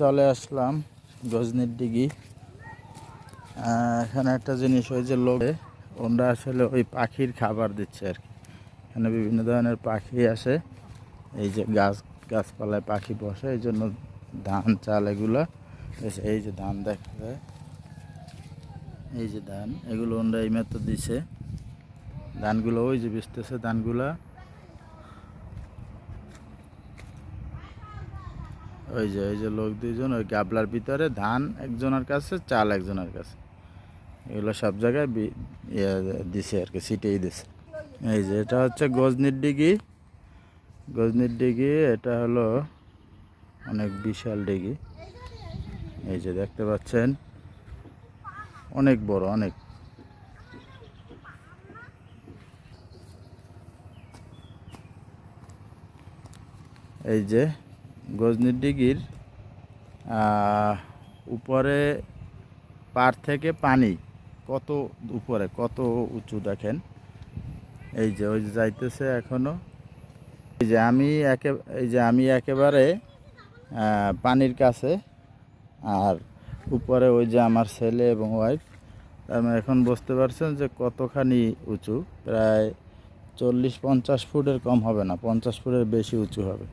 চলে আসলাম, গজনির দিঘি। এখানে একটা জিনিস ওই যে লোকে, ওরা আসলে ওই পাখির খাবার দিচ্ছে আর কি। এখানে বিভিন্ন ধরনের পাখি আসে, এই যে গাছ, গাছপালায় পাখি বসে, এই জন্য ধান, চাল এগুলো এই যে ধান দেখা যায়। এই যে ধান, এগুলো এই মাত্র দিছে। ধানগুলো ওই যে বিচতেছে, ধানগুলা ওই যে ওই যে লোক দুইজন, ওই গাবলার ভিতরে ধান একজনের কাছে, চাল একজনের কাছে। এগুলো সব জায়গায় ইয়ে দিছে আর কি সিটেই দিছে। এই যে, এটা হচ্ছে গজনির ডিগি। গজনির ডিগি, এটা হলো অনেক বিশাল ডিগি। এই যে, দেখতে পাচ্ছেন? অনেক বড়, অনেক। এই যে গজনির ডিগির উপরে পার থেকে পানি কত উপরে, কত উঁচু দেখেন। এই যে, ওই যে যাইতেছে এখনও এই যে আমি একে, এই যে আমি একেবারে পানির কাছে, আর উপরে ওই যে আমার ছেলে এবং ওয়াইফ মানে এখন বুঝতে পারছেন যে কতখানি উঁচু, প্রায় চল্লিশ পঞ্চাশ ফুটের কম হবে না, পঞ্চাশ ফুটের বেশি উঁচু হবে।